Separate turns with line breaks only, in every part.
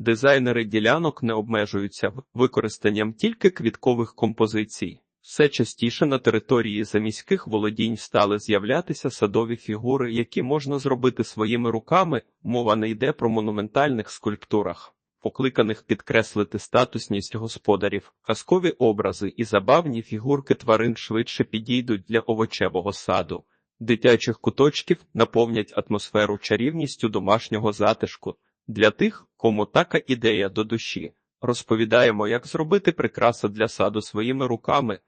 Дизайнери ділянок не обмежуються використанням тільки квіткових композицій. Все частіше на території заміських володінь стали з'являтися садові фігури, які можна зробити своїми руками. Мова не йде про монументальних скульптурах, покликаних підкреслити статусність господарів, казкові образи і забавні фігурки тварин швидше підійдуть для овочевого саду. Дитячих куточків наповнять атмосферу чарівністю домашнього затишку. Для тих, кому така ідея до душі, розповідаємо, як зробити прикраси для саду своїми руками,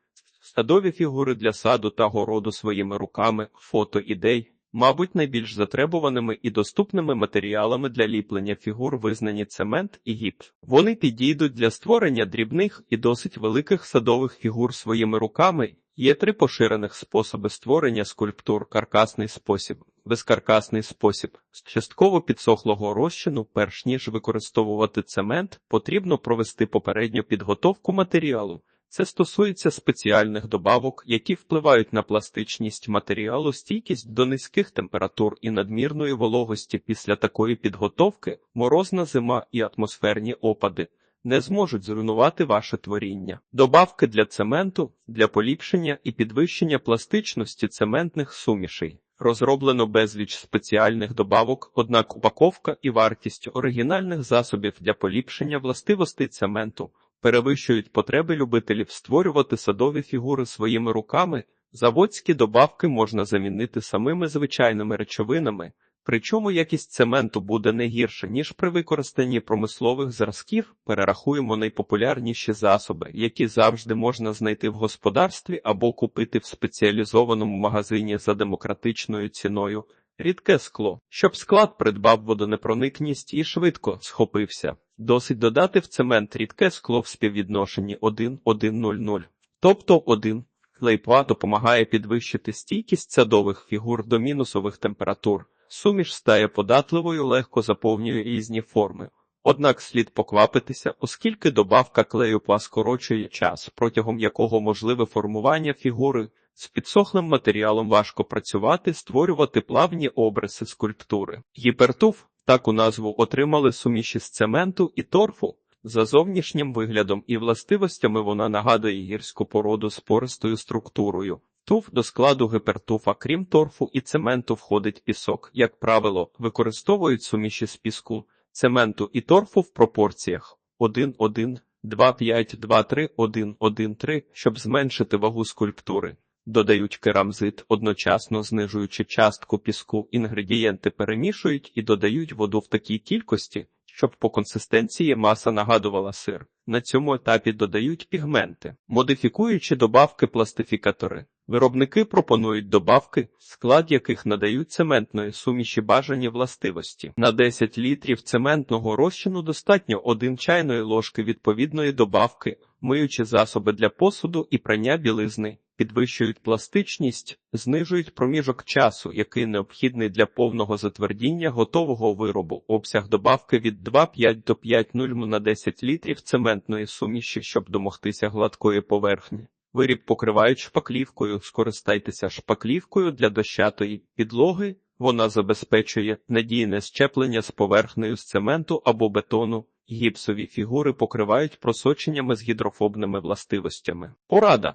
садові фігури для саду та городу своїми руками, фото ідей. Мабуть, найбільш затребуваними і доступними матеріалами для ліплення фігур визнані цемент і гіпс. Вони підійдуть для створення дрібних і досить великих садових фігур своїми руками. Є три поширених способи створення скульптур: каркасний спосіб, безкаркасний спосіб. З частково підсохлого розчину, перш ніж використовувати цемент, потрібно провести попередню підготовку матеріалу. Це стосується спеціальних добавок, які впливають на пластичність матеріалу, стійкість до низьких температур і надмірної вологості після такої підготовки, морозна зима і атмосферні опади не зможуть зруйнувати ваше творіння. Добавки для цементу для поліпшення і підвищення пластичності цементних сумішей. Розроблено безліч спеціальних добавок, однак упаковка і вартість оригінальних засобів для поліпшення властивостей цементу перевищують потреби любителів створювати садові фігури своїми руками. Заводські добавки можна замінити самими звичайними речовинами, причому якість цементу буде не гірше, ніж при використанні промислових зразків. Перерахуємо найпопулярніші засоби, які завжди можна знайти в господарстві або купити в спеціалізованому магазині за демократичною ціною. Рідке скло, щоб склад придбав водонепроникність і швидко схопився. Досить додати в цемент рідке скло в співвідношенні 1-1-0-0, тобто 1. Клейпла допомагає підвищити стійкість садових фігур до мінусових температур. Суміш стає податливою, легко заповнює різні форми. Однак слід поквапитися, оскільки добавка клею скорочує час, протягом якого можливе формування фігури. З підсохлим матеріалом важко працювати, створювати плавні обриси скульптури. Гіпертуф таку назву отримали суміші з цементу і торфу. За зовнішнім виглядом і властивостями вона нагадує гірську породу з пористою структурою. Туф до складу гіпертуфа, крім торфу і цементу, входить пісок. Як правило, використовують суміші з піску, цементу і торфу в пропорціях 1-1, 2-5, 2-3, 1-1-3, щоб зменшити вагу скульптури. Додають керамзит, одночасно знижуючи частку піску, інгредієнти перемішують і додають воду в такій кількості, щоб по консистенції маса нагадувала сир. На цьому етапі додають пігменти, модифікуючи добавки пластифікатори. Виробники пропонують добавки, склад яких надають цементної суміші бажані властивості. На 10 літрів цементного розчину достатньо 1 чайної ложки відповідної добавки, миючи засоби для посуду і прання білизни, підвищують пластичність, знижують проміжок часу, який необхідний для повного затвердіння готового виробу. Обсяг добавки від 2,5 до 5,0 на 10 літрів цементної суміші, щоб домогтися гладкої поверхні. Виріб покривають шпаклівкою, скористайтеся шпаклівкою для дощатої підлоги. Вона забезпечує надійне щеплення з поверхнею з цементу або бетону. Гіпсові фігури покривають просоченнями з гідрофобними властивостями. Порада.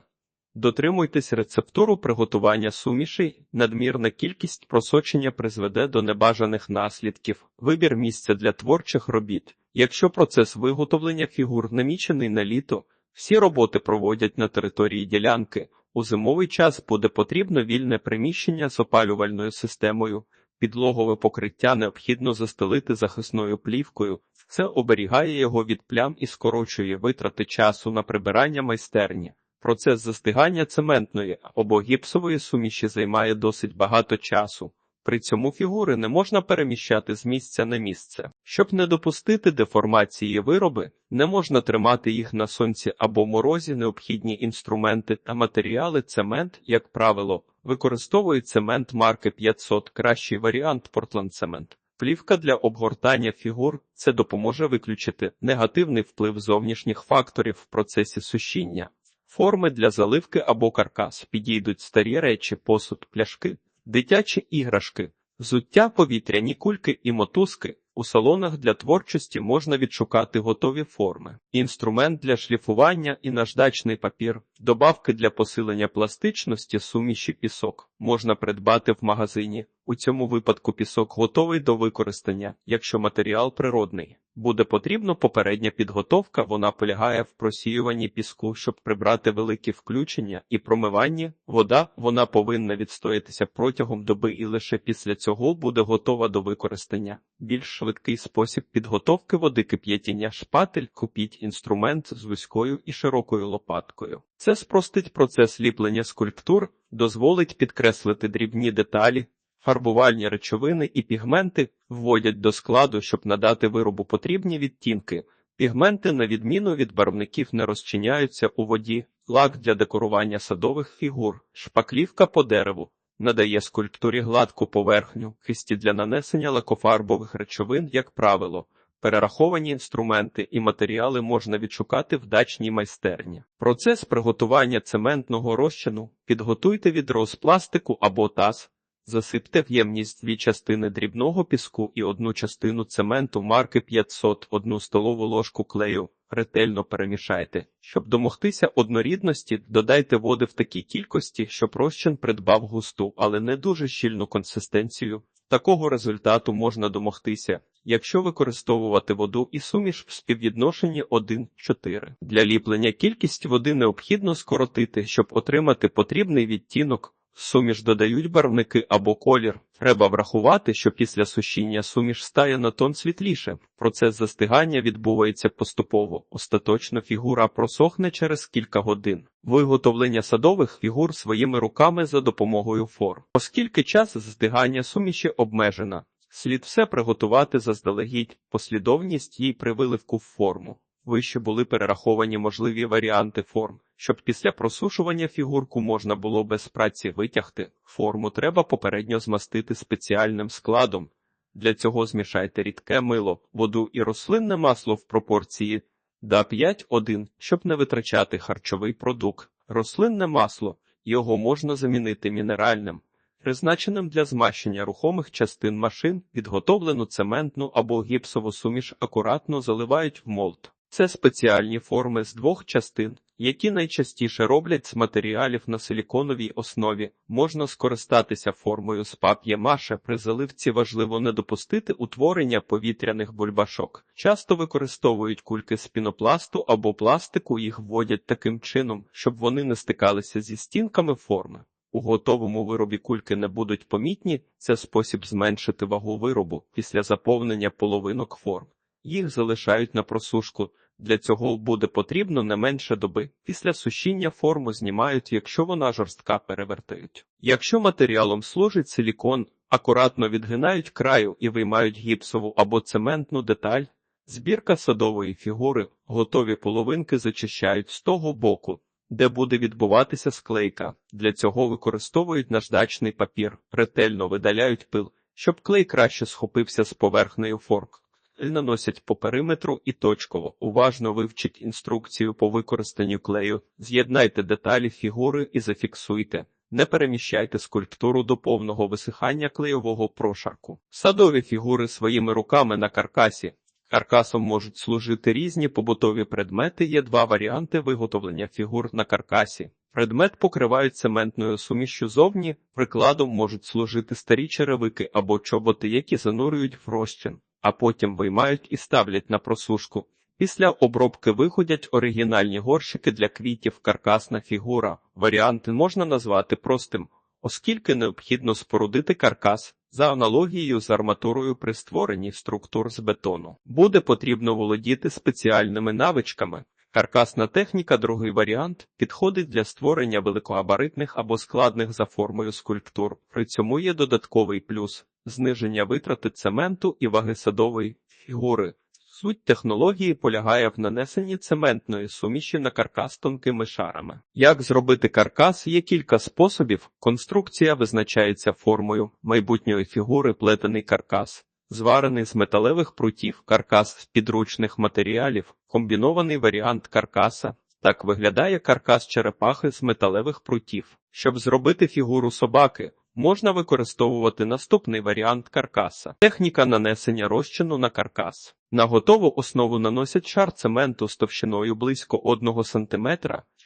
Дотримуйтесь рецептуру приготування сумішей, надмірна кількість просочення призведе до небажаних наслідків, вибір місця для творчих робіт. Якщо процес виготовлення фігур намічений на літо, всі роботи проводять на території ділянки. У зимовий час буде потрібно вільне приміщення з опалювальною системою. Підлогове покриття необхідно застелити захисною плівкою. Це оберігає його від плям і скорочує витрати часу на прибирання майстерні. Процес застигання цементної або гіпсової суміші займає досить багато часу. При цьому фігури не можна переміщати з місця на місце. Щоб не допустити деформації вироби, не можна тримати їх на сонці або морозі, необхідні інструменти та матеріали. Цемент, як правило, використовують цемент марки 500, кращий варіант Portland цемент. Плівка для обгортання фігур це допоможе виключити негативний вплив зовнішніх факторів в процесі сушіння. Форми для заливки або каркас підійдуть старі речі, посуд, пляшки, дитячі іграшки, взуття, повітряні кульки і мотузки. У салонах для творчості можна відшукати готові форми, інструмент для шліфування і наждачний папір, добавки для посилення пластичності, суміші пісок можна придбати в магазині. У цьому випадку пісок готовий до використання, якщо матеріал природний. Буде потрібна попередня підготовка, вона полягає в просіюванні піску, щоб прибрати великі включення і промиванні. Вода вона повинна відстоятися протягом доби і лише після цього буде готова до використання. Більш швидкий спосіб підготовки води кип'ятіння шпатель, купіть інструмент з вузькою і широкою лопаткою. Це спростить процес ліплення скульптур, дозволить підкреслити дрібні деталі. Фарбувальні речовини і пігменти вводять до складу, щоб надати виробу потрібні відтінки. Пігменти, на відміну від барвників, не розчиняються у воді, лак для декорування садових фігур, шпаклівка по дереву, надає скульптурі гладку поверхню, кисті для нанесення лакофарбових речовин, як правило. Перераховані інструменти і матеріали можна відшукати в дачній майстерні. Процес приготування цементного розчину підготуйте відро з пластику або таз, Засипте в ємність дві частини дрібного піску і одну частину цементу марки 500, одну столову ложку клею. Ретельно перемішайте. Щоб домогтися однорідності, додайте води в такій кількості, щоб розчин придбав густу, але не дуже щільну консистенцію. Такого результату можна домогтися, якщо використовувати воду і суміш в співвідношенні 1-4. Для ліплення кількість води необхідно скоротити, щоб отримати потрібний відтінок. Суміш додають барвники або колір. Треба врахувати, що після сушіння суміш стає на тон світліше. Процес застигання відбувається поступово. Остаточно фігура просохне через кілька годин. Виготовлення садових фігур своїми руками за допомогою форм. Оскільки час застигання суміші обмежена, слід все приготувати заздалегідь, послідовність їй при виливку в форму. Вище були перераховані можливі варіанти форм. Щоб після просушування фігурку можна було без праці витягти, форму треба попередньо змастити спеціальним складом. Для цього змішайте рідке мило, воду і рослинне масло в пропорції да 5-1, щоб не витрачати харчовий продукт. Рослинне масло його можна замінити мінеральним, призначеним для змащення рухомих частин машин, підготовлену цементну або гіпсову суміш акуратно заливають в молд. Це спеціальні форми з двох частин, які найчастіше роблять з матеріалів на силіконовій основі. Можна скористатися формою з пап'є-маше. При заливці важливо не допустити утворення повітряних бульбашок. Часто використовують кульки з пінопласту або пластику, їх вводять таким чином, щоб вони не стикалися зі стінками форми. У готовому виробі кульки не будуть помітні, це спосіб зменшити вагу виробу після заповнення половинок форм. Їх залишають на просушку. Для цього буде потрібно не менше доби. Після сушіння форму знімають, якщо вона жорстка перевертають. Якщо матеріалом служить силікон, акуратно відгинають краю і виймають гіпсову або цементну деталь. Збірка садової фігури, готові половинки зачищають з того боку, де буде відбуватися склейка. Для цього використовують наждачний папір, ретельно видаляють пил, щоб клей краще схопився з поверхнею форк наносять по периметру і точково. Уважно вивчіть інструкцію по використанню клею, з'єднайте деталі фігури і зафіксуйте. Не переміщайте скульптуру до повного висихання клейового прошарку. Садові фігури своїми руками на каркасі. Каркасом можуть служити різні побутові предмети. Є два варіанти виготовлення фігур на каркасі. Предмет покривають цементною сумішю зовні, прикладом можуть служити старі черевики або чоботи, які занурюють в розчин а потім виймають і ставлять на просушку. Після обробки виходять оригінальні горщики для квітів, каркасна фігура. Варіанти можна назвати простим, оскільки необхідно спорудити каркас за аналогією з арматурою при створенні структур з бетону. Буде потрібно володіти спеціальними навичками. Каркасна техніка, другий варіант, підходить для створення великогабаритних або складних за формою скульптур. При цьому є додатковий плюс зниження витрати цементу і ваги садової фігури. Суть технології полягає в нанесенні цементної суміші на каркас тонкими шарами. Як зробити каркас? Є кілька способів. Конструкція визначається формою майбутньої фігури плетений каркас, зварений з металевих прутів, каркас з підручних матеріалів, комбінований варіант каркаса. Так виглядає каркас черепахи з металевих прутів. Щоб зробити фігуру собаки, можна використовувати наступний варіант каркаса. Техніка нанесення розчину на каркас. На готову основу наносять шар цементу з товщиною близько 1 см.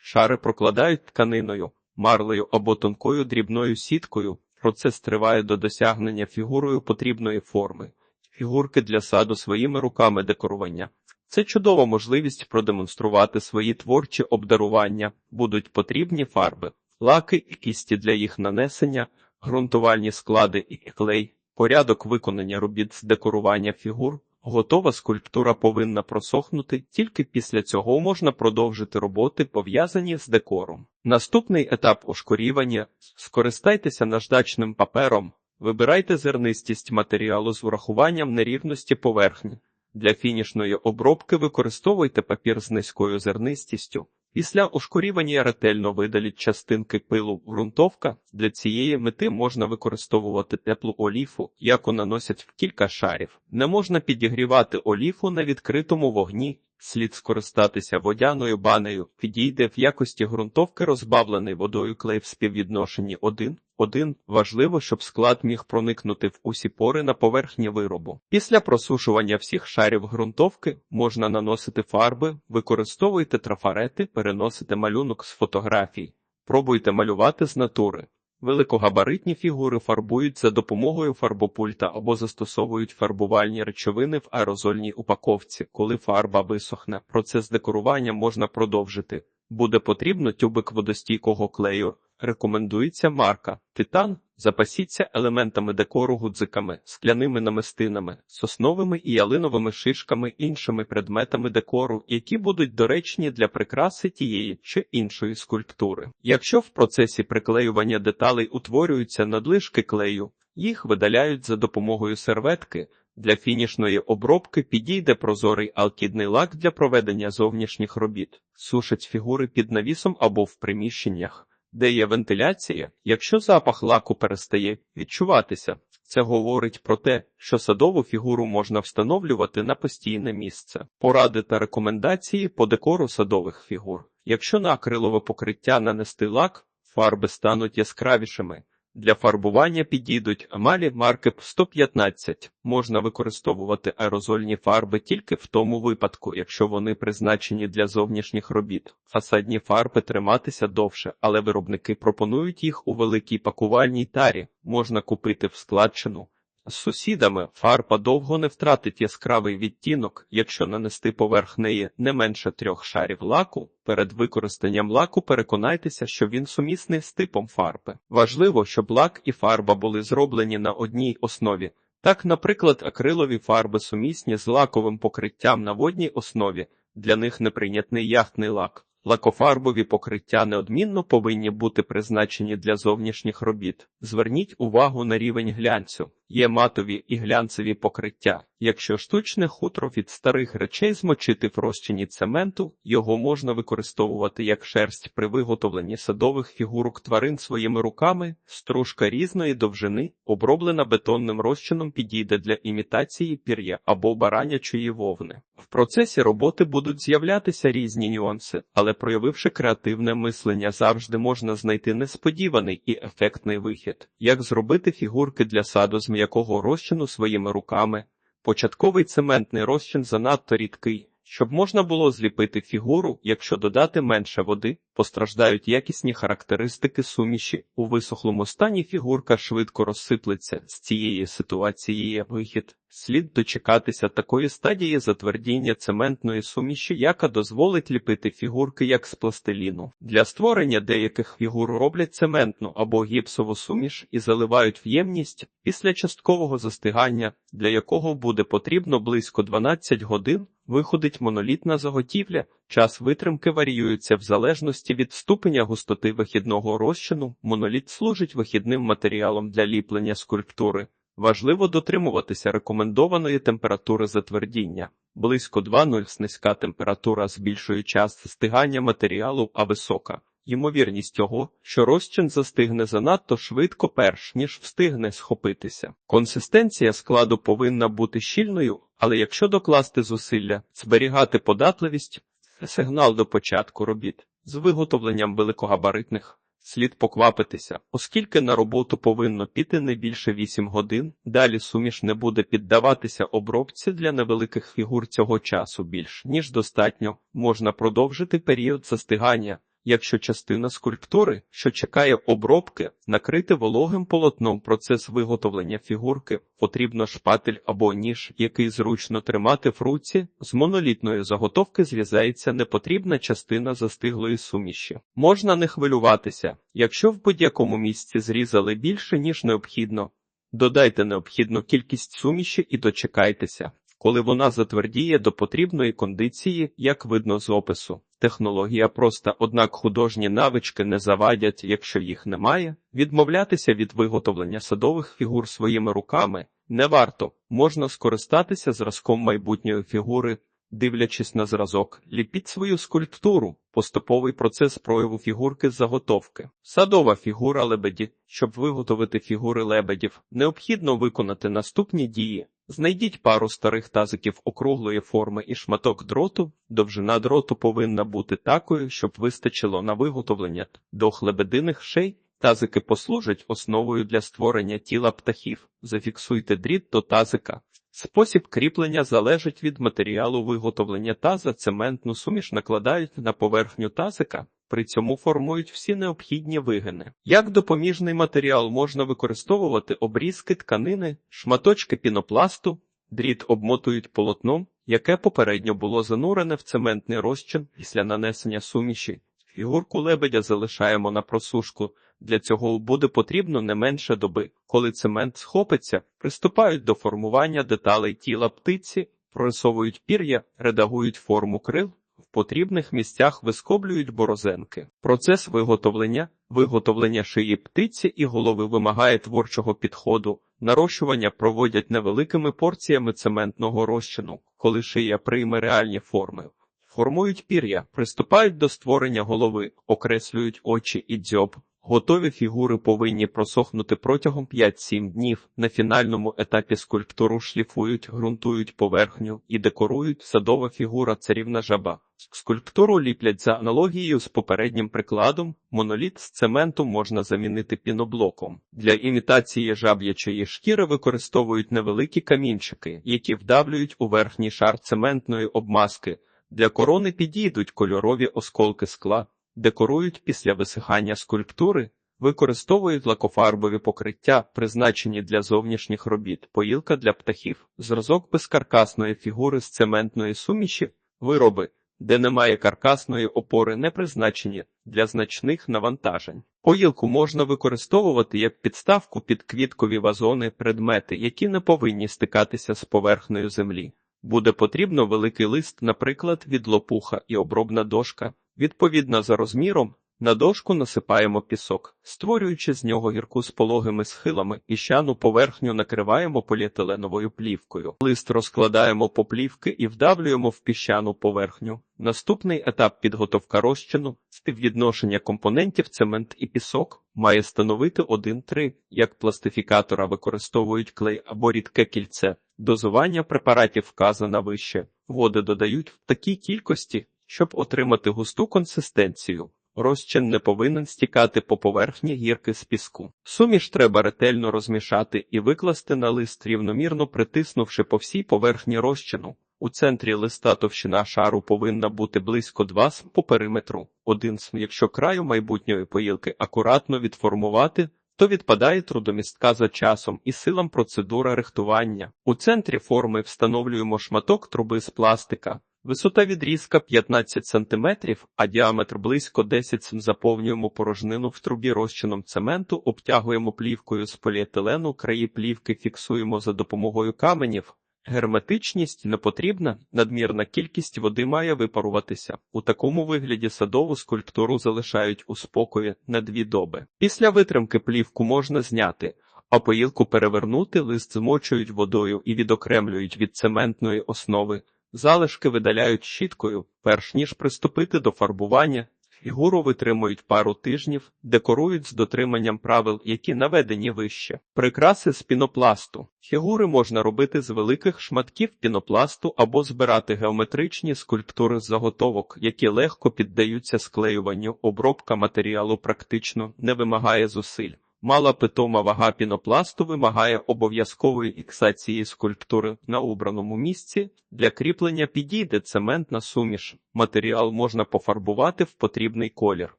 Шари прокладають тканиною, марлею або тонкою дрібною сіткою. Процес триває до досягнення фігурою потрібної форми. Фігурки для саду своїми руками декорування. Це чудова можливість продемонструвати свої творчі обдарування. Будуть потрібні фарби, лаки і кісті для їх нанесення, ґрунтувальні склади і клей, порядок виконання робіт з декорування фігур. Готова скульптура повинна просохнути, тільки після цього можна продовжити роботи, пов'язані з декором. Наступний етап ошкурівання скористайтеся наждачним папером, вибирайте зернистість матеріалу з урахуванням нерівності поверхні. Для фінішної обробки використовуйте папір з низькою зернистістю. Після ошкурівання ретельно видаліть частинки пилу ґрунтовка. Для цієї мети можна використовувати теплу оліфу, яку наносять в кілька шарів. Не можна підігрівати оліфу на відкритому вогні. Слід скористатися водяною банею, підійде в якості ґрунтовки розбавлений водою клей в співвідношенні 1 1. Важливо, щоб склад міг проникнути в усі пори на поверхні виробу. Після просушування всіх шарів ґрунтовки можна наносити фарби, використовуйте трафарети, переносите малюнок з фотографій, пробуйте малювати з натури. Великогабаритні фігури фарбують за допомогою фарбопульта або застосовують фарбувальні речовини в аерозольній упаковці. Коли фарба висохне, процес декорування можна продовжити. Буде потрібно тюбик водостійкого клею. Рекомендується марка Титан. Запасіться елементами декору гудзиками, скляними намистинами, сосновими і ялиновими шишками, іншими предметами декору, які будуть доречні для прикраси тієї чи іншої скульптури. Якщо в процесі приклеювання деталей утворюються надлишки клею, їх видаляють за допомогою серветки. Для фінішної обробки підійде прозорий алкідний лак для проведення зовнішніх робіт, сушать фігури під навісом або в приміщеннях де є вентиляція, якщо запах лаку перестає відчуватися, це говорить про те, що садову фігуру можна встановлювати на постійне місце. Поради та рекомендації по декору садових фігур. Якщо на акрилове покриття нанести лак, фарби стануть яскравішими. Для фарбування підійдуть емалі марки 115. Можна використовувати аерозольні фарби тільки в тому випадку, якщо вони призначені для зовнішніх робіт. Фасадні фарби триматися довше, але виробники пропонують їх у великій пакувальній тарі. Можна купити в складчину. З сусідами фарба довго не втратить яскравий відтінок, якщо нанести поверх неї не менше трьох шарів лаку. Перед використанням лаку переконайтеся, що він сумісний з типом фарби. Важливо, щоб лак і фарба були зроблені на одній основі. Так, наприклад, акрилові фарби сумісні з лаковим покриттям на водній основі, для них неприйнятний яхтний лак. Лакофарбові покриття неодмінно повинні бути призначені для зовнішніх робіт. Зверніть увагу на рівень глянцю. Є матові і глянцеві покриття. Якщо штучне хутро від старих речей змочити в розчині цементу, його можна використовувати як шерсть при виготовленні садових фігурок тварин своїми руками, стружка різної довжини, оброблена бетонним розчином, підійде для імітації пір'я або баранячої вовни. В процесі роботи будуть з'являтися різні нюанси, але проявивши креативне мислення, завжди можна знайти несподіваний і ефектний вихід, як зробити фігурки для саду з м'якого розчину своїми руками. Початковий цементний розчин занадто рідкий, щоб можна було зліпити фігуру, якщо додати менше води, постраждають якісні характеристики суміші. У висохлому стані фігурка швидко розсиплеться. З цієї ситуації є вихід. Слід дочекатися такої стадії затвердіння цементної суміші, яка дозволить ліпити фігурки як з пластиліну. Для створення деяких фігур роблять цементну або гіпсову суміш і заливають в ємність після часткового застигання, для якого буде потрібно близько 12 годин. Виходить монолітна заготівля, час витримки варіюється в залежності від ступеня густоти вихідного розчину. Моноліт служить вихідним матеріалом для ліплення скульптури. Важливо дотримуватися рекомендованої температури затвердіння. Близько 2,0 низька температура збільшує час стигання матеріалу, а висока. Ймовірність того, що розчин застигне занадто швидко, перш ніж встигне схопитися. Консистенція складу повинна бути щільною, але якщо докласти зусилля, зберігати податливість, сигнал до початку робіт з виготовленням великогабаритних Слід поквапитися, оскільки на роботу повинно піти не більше 8 годин. Далі суміш не буде піддаватися обробці для невеликих фігур цього часу більш ніж достатньо. Можна продовжити період застигання. Якщо частина скульптури, що чекає обробки, накрити вологим полотном процес виготовлення фігурки, потрібно шпатель або ніж, який зручно тримати в руці, з монолітної заготовки зрізається непотрібна частина застиглої суміші. Можна не хвилюватися, якщо в будь-якому місці зрізали більше, ніж необхідно. Додайте необхідну кількість суміші і дочекайтеся, коли вона затвердіє до потрібної кондиції, як видно з опису. Технологія проста, однак художні навички не завадять, якщо їх немає. Відмовлятися від виготовлення садових фігур своїми руками не варто. Можна скористатися зразком майбутньої фігури, дивлячись на зразок, ліпіть свою скульптуру, поступовий процес прояву фігурки з заготовки. Садова фігура лебеді. Щоб виготовити фігури лебедів, необхідно виконати наступні дії. Знайдіть пару старих тазиків округлої форми і шматок дроту. Довжина дроту повинна бути такою, щоб вистачило на виготовлення двох лебединих шей. Тазики послужать основою для створення тіла птахів. Зафіксуйте дріт до тазика. Спосіб кріплення залежить від матеріалу виготовлення таза. Цементну суміш накладають на поверхню тазика. При цьому формують всі необхідні вигини. Як допоміжний матеріал можна використовувати обрізки тканини, шматочки пінопласту, дріт обмотують полотном, яке попередньо було занурене в цементний розчин після нанесення суміші. Фігурку лебедя залишаємо на просушку. Для цього буде потрібно не менше доби. Коли цемент схопиться, приступають до формування деталей тіла птиці, прорисовують пір'я, редагують форму крил. Потрібних місцях вискоблюють борозенки. Процес виготовлення, виготовлення шиї птиці і голови вимагає творчого підходу. Нарощування проводять невеликими порціями цементного розчину, коли шия прийме реальні форми. Формують пір'я, приступають до створення голови, окреслюють очі і дзьоб. Готові фігури повинні просохнути протягом 5-7 днів. На фінальному етапі скульптуру шліфують, ґрунтують поверхню і декорують садова фігура царівна жаба. Скульптуру ліплять за аналогією з попереднім прикладом. Моноліт з цементу можна замінити піноблоком. Для імітації жаб'ячої шкіри використовують невеликі камінчики, які вдавлюють у верхній шар цементної обмазки. Для корони підійдуть кольорові осколки скла, декорують після висихання скульптури, використовують лакофарбові покриття, призначені для зовнішніх робіт, поїлка для птахів, зразок безкаркасної фігури з цементної суміші, вироби, де немає каркасної опори, не призначені для значних навантажень. Поїлку можна використовувати як підставку під квіткові вазони, предмети, які не повинні стикатися з поверхнею землі. Буде потрібно великий лист, наприклад, від лопуха і обробна дошка. Відповідно за розміром, на дошку насипаємо пісок, створюючи з нього гірку з пологими схилами, піщану поверхню накриваємо поліетиленовою плівкою. Лист розкладаємо по плівки і вдавлюємо в піщану поверхню. Наступний етап підготовка розчину, співвідношення компонентів цемент і пісок має становити 1-3. Як пластифікатора використовують клей або рідке кільце. Дозування препаратів вказано вище. Води додають в такій кількості, щоб отримати густу консистенцію. Розчин не повинен стікати по поверхні гірки з піску. Суміш треба ретельно розмішати і викласти на лист, рівномірно притиснувши по всій поверхні розчину. У центрі листа товщина шару повинна бути близько 2 см по периметру. Один см, якщо краю майбутньої поїлки акуратно відформувати, то відпадає трудомістка за часом і силам процедура рихтування. У центрі форми встановлюємо шматок труби з пластика. Висота відрізка 15 см, а діаметр близько 10 см. Заповнюємо порожнину в трубі розчином цементу, обтягуємо плівкою з поліетилену, краї плівки фіксуємо за допомогою каменів. Герметичність не потрібна, надмірна кількість води має випаруватися. У такому вигляді садову скульптуру залишають у спокої на дві доби. Після витримки плівку можна зняти, а поїлку перевернути, лист змочують водою і відокремлюють від цементної основи. Залишки видаляють щіткою, перш ніж приступити до фарбування. Фігуру витримують пару тижнів, декорують з дотриманням правил, які наведені вище. Прикраси з пінопласту. Фігури можна робити з великих шматків пінопласту або збирати геометричні скульптури з заготовок, які легко піддаються склеюванню. Обробка матеріалу практично не вимагає зусиль. Мала питома вага пінопласту вимагає обов'язкової іксації скульптури на обраному місці. Для кріплення підійде цементна суміш. Матеріал можна пофарбувати в потрібний колір.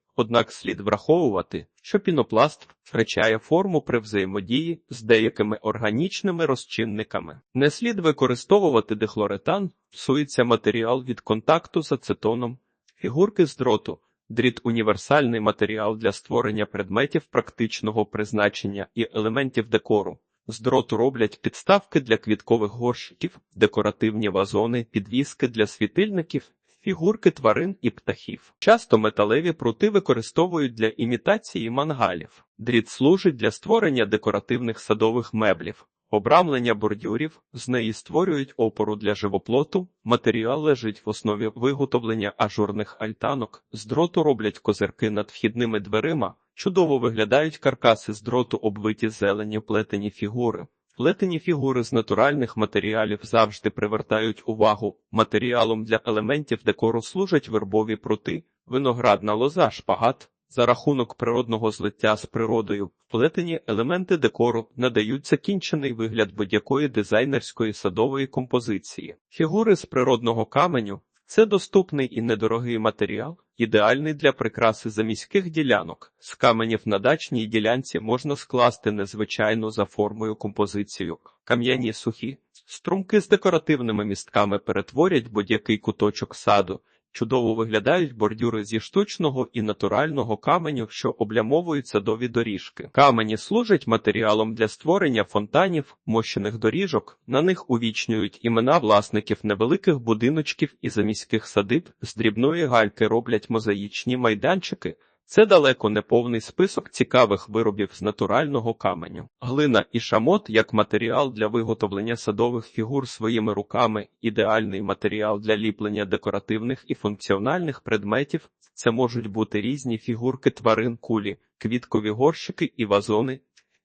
Однак слід враховувати, що пінопласт втрачає форму при взаємодії з деякими органічними розчинниками. Не слід використовувати дихлоретан, псується матеріал від контакту з ацетоном, фігурки з дроту. Дріт універсальний матеріал для створення предметів практичного призначення і елементів декору. З дроту роблять підставки для квіткових горщиків, декоративні вазони, підвіски для світильників, фігурки тварин і птахів. Часто металеві прути використовують для імітації мангалів. Дріт служить для створення декоративних садових меблів. Обрамлення бордюрів з неї створюють опору для живоплоту. Матеріал лежить в основі виготовлення ажурних альтанок. З дроту роблять козирки над вхідними дверима. Чудово виглядають каркаси з дроту, обвиті зелені плетені фігури. Плетені фігури з натуральних матеріалів завжди привертають увагу. Матеріалом для елементів декору служать вербові прути, виноградна лоза, шпагат. За рахунок природного злиття з природою, плетені елементи декору надають закінчений вигляд будь-якої дизайнерської садової композиції. Фігури з природного каменю це доступний і недорогий матеріал, ідеальний для прикраси заміських ділянок. З каменів на дачній ділянці можна скласти незвичайну за формою композицію. Кам'яні сухі струмки з декоративними містками перетворять будь-який куточок саду. Чудово виглядають бордюри зі штучного і натурального каменю, що облямовують садові доріжки. Камені служать матеріалом для створення фонтанів, мощених доріжок. На них увічнюють імена власників невеликих будиночків і заміських садиб. З дрібної гальки роблять мозаїчні майданчики. Це далеко не повний список цікавих виробів з натурального каменю. Глина і шамот як матеріал для виготовлення садових фігур своїми руками, ідеальний матеріал для ліплення декоративних і функціональних предметів. Це можуть бути різні фігурки тварин кулі, квіткові горщики і вазони.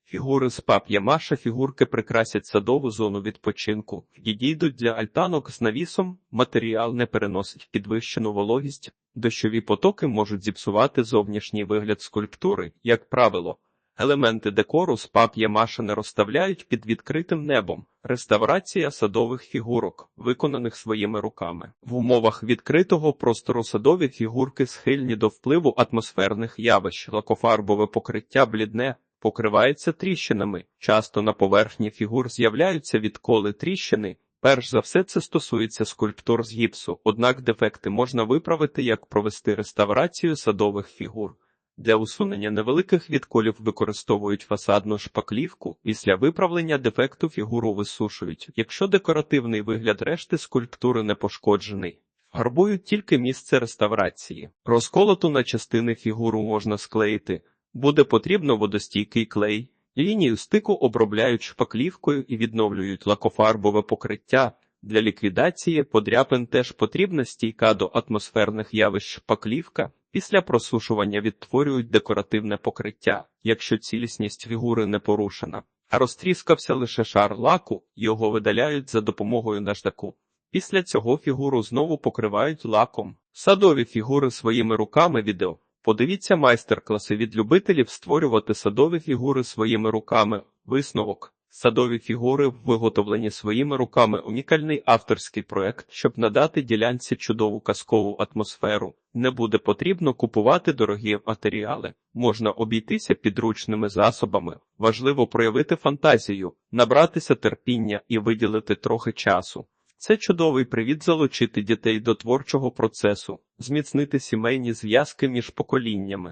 Фігури з пап'я-маша фігурки прикрасять садову зону відпочинку, підійдуть для альтанок з навісом, матеріал не переносить підвищену вологість, дощові потоки можуть зіпсувати зовнішній вигляд скульптури, як правило. Елементи декору з пап'я-маша не розставляють під відкритим небом. Реставрація садових фігурок, виконаних своїми руками. В умовах відкритого простору садові фігурки схильні до впливу атмосферних явищ, лакофарбове покриття блідне, покривається тріщинами. Часто на поверхні фігур з'являються відколи тріщини. Перш за все це стосується скульптур з гіпсу, однак дефекти можна виправити, як провести реставрацію садових фігур. Для усунення невеликих відколів використовують фасадну шпаклівку, після виправлення дефекту фігуру висушують, якщо декоративний вигляд решти скульптури не пошкоджений. Гарбують тільки місце реставрації. Розколоту на частини фігуру можна склеїти, буде потрібно водостійкий клей. Лінію стику обробляють шпаклівкою і відновлюють лакофарбове покриття. Для ліквідації подряпин теж потрібна стійка до атмосферних явищ шпаклівка. Після просушування відтворюють декоративне покриття, якщо цілісність фігури не порушена. А розтріскався лише шар лаку, його видаляють за допомогою наждаку. Після цього фігуру знову покривають лаком. Садові фігури своїми руками відео. Подивіться майстер-класи від любителів створювати садові фігури своїми руками. Висновок. Садові фігури, виготовлені своїми руками, унікальний авторський проект, щоб надати ділянці чудову казкову атмосферу. Не буде потрібно купувати дорогі матеріали, можна обійтися підручними засобами. Важливо проявити фантазію, набратися терпіння і виділити трохи часу. Це чудовий привід залучити дітей до творчого процесу, зміцнити сімейні зв'язки між поколіннями.